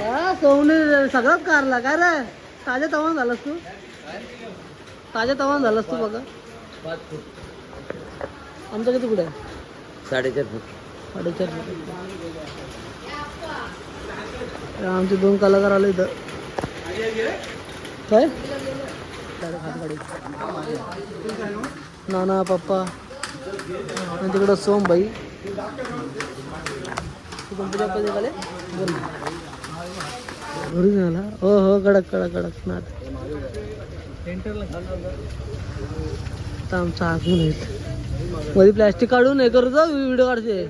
हा सोवणे सगळंच कारला. काय रे? ताज्या तवान झालास तू. ताज्या तवान झालास तू बघा. आमचं किती कुठे साडेचार फूट. साडेचार हे आमचे दोन कलाकार आले इथं. काय? नाना पप्पा. आणि तिकडं सोमबाई तू कोणत्या घरून आला हो हो कडक कडक कडक ना आता आमचा आगून आहेत मध्ये प्लॅस्टिक काढून हे करत व्हिडिओ काढते.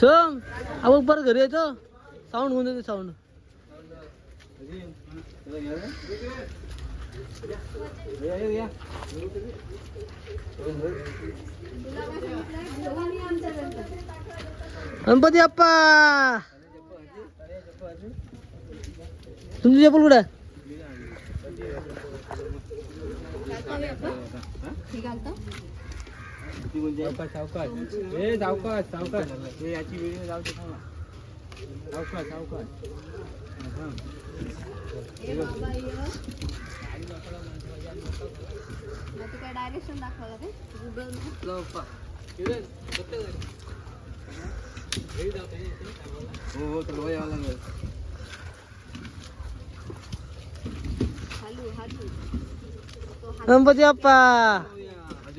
सोम आपण परत घरी येतो साऊंड होऊन देते साऊंड गणपती अप्पा तुमची चप्पल कुठे आहे? ए सावकाश सावकाश हे याची व्हिडिओ जाऊ दे थांबा. सावकाश सावकाश डायरेक्शन दाखवलं ते गुगल हो हो तर वय आला नाही. हालू हालू गणपती अप्पा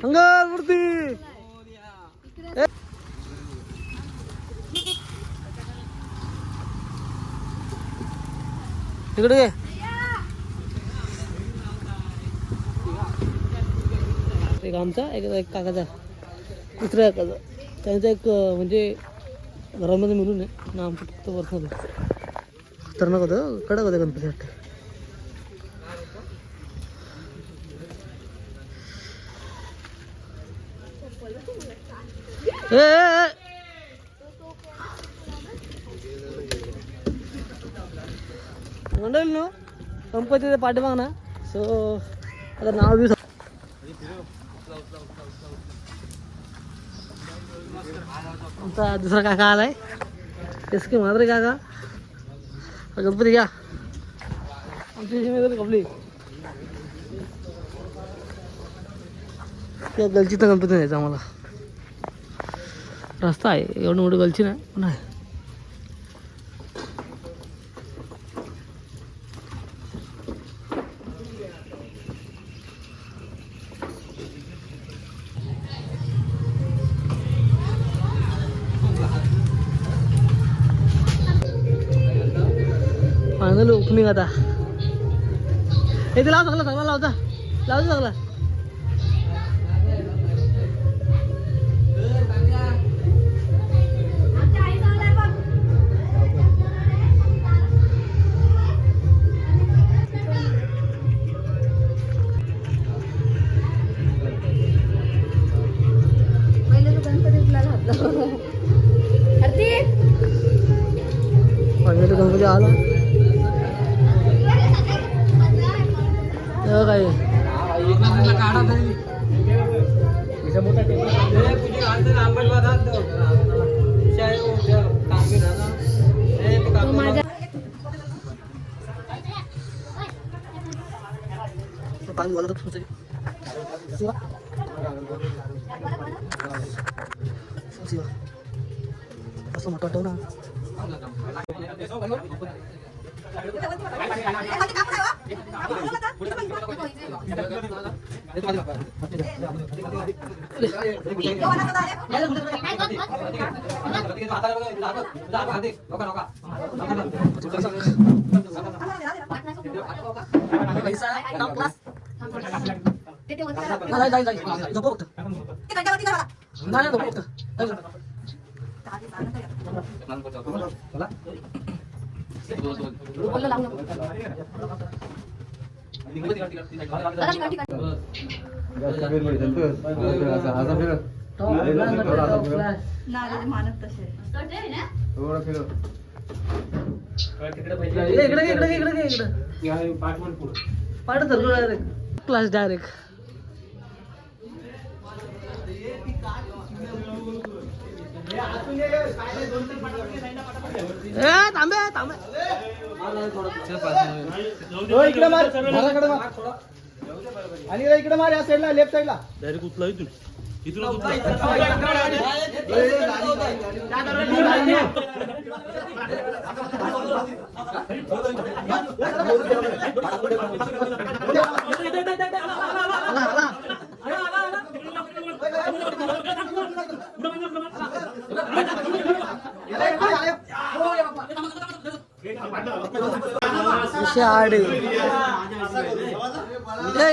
मंगल मूर्ती ए. इकडे एक आमचा एक एक काकाचा दुसऱ्या काकाचा त्यांचा एक अं, म्हणजे घरामध्ये मिळून आहे ना आमचं फक्त वरमध्ये खतरनाक होतं कडक होतं गणपती वाटते ए, ए, ए. मंडळी नो गणपतीचे पाठीमाग ना सो आता नाव बी सांग- आमचा दुसरा काका आलाय. तेच की मात्र काका. गणपती घ्या. आमची कपली त्या गलचीचा गणपती न्यायचा आम्हाला. रस्ता आहे. एवढं मोठं गलची नाही. पण आहे फायनल ओपनिंग आता. हे ते लाव चांगला चांगला लावता लावतो चांगला गणपती आला हे काय माझ्या पाणी बोलत तुमचं शिवा शिवा असं मोठं वाटव ना बोललो लावू नको दादा, इकडे इकडे इकडे इकडे पाठ धरलो डायरेक्ट क्लास डायरेक्ट थांबे थांबे. इकडे मार. घराकडे मार. आणि इकडे मार या साईडला लेफ्ट साईडला डायरेक्ट उचला इथून. इथून शाड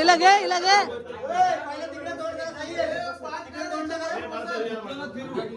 इला घे इला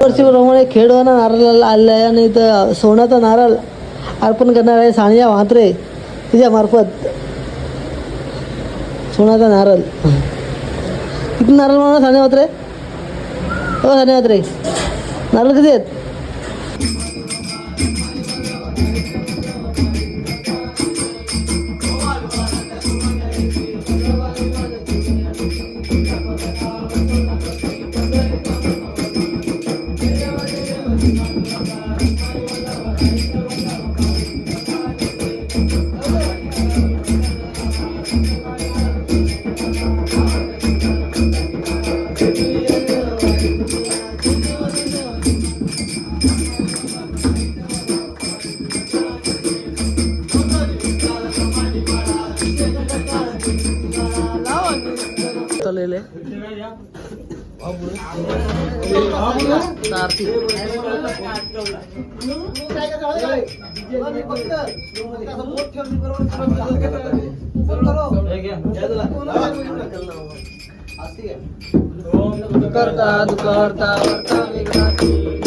वर्षीप्रमाणे खेडवाना नारळ आलेला आहे आणि इथं सोन्याचा नारळ अर्पण करणार आहे सानिया म्हात्रे तिच्या मार्फत. सोन्याचा नारळ. किती नारळ म्हणा सानिया म्हात्रे? हो सानिया म्हात्रे. नारळ किती आहेत? चाललेले करता करता करता करता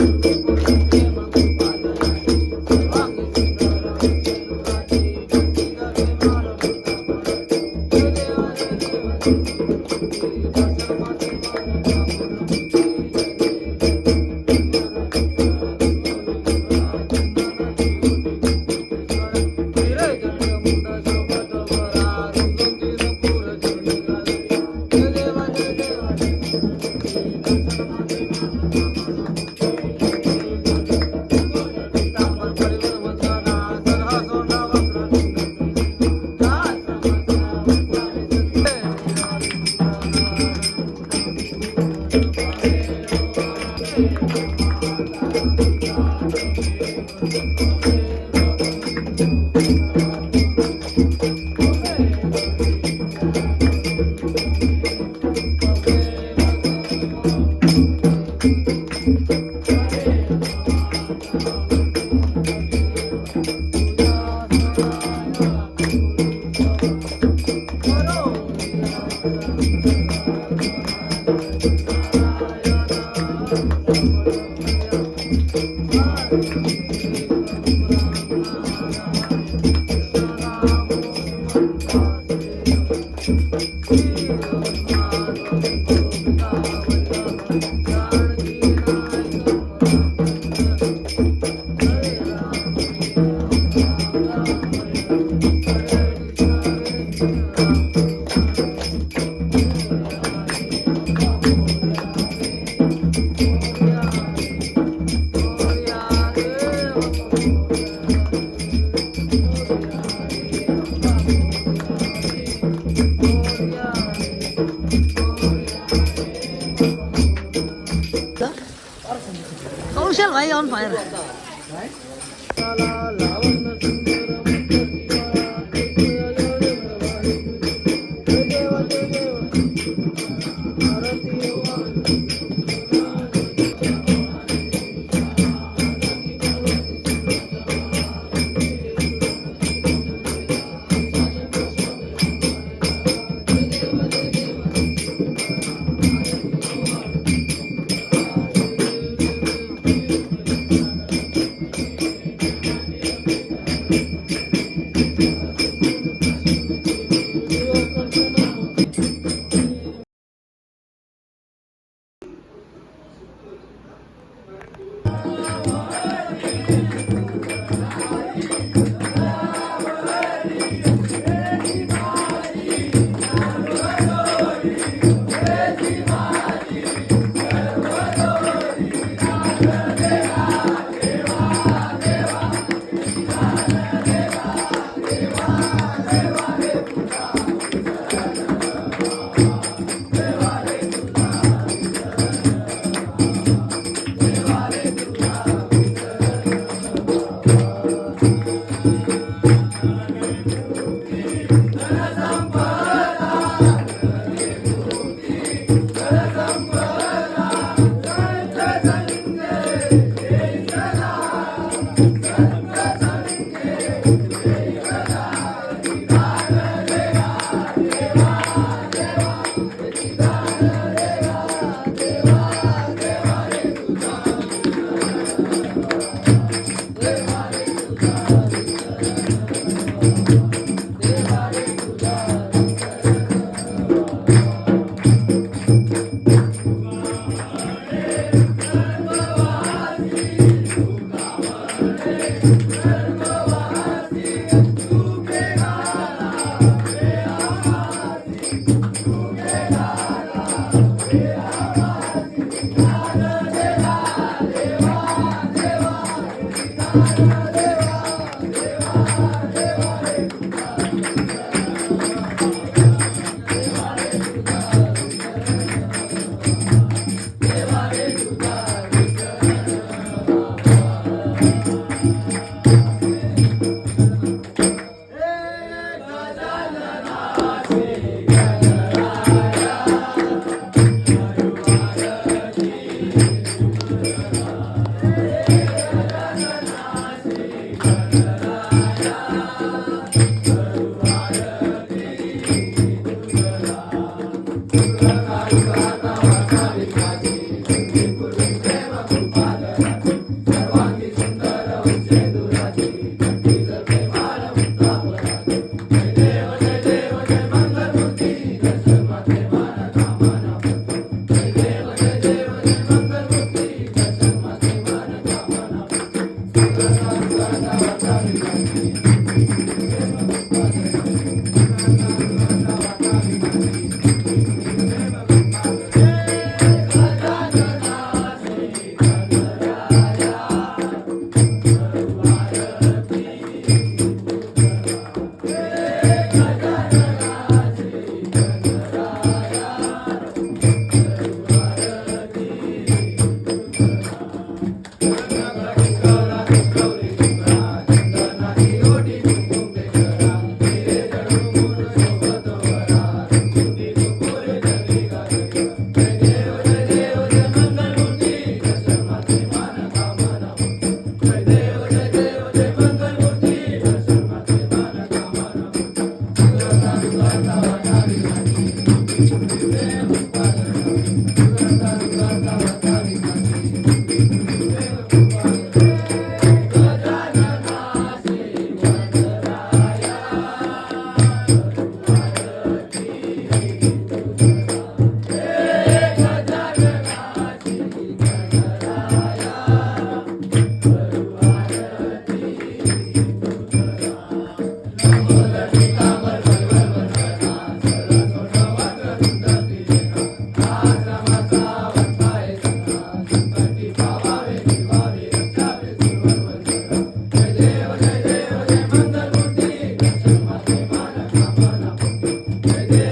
yeah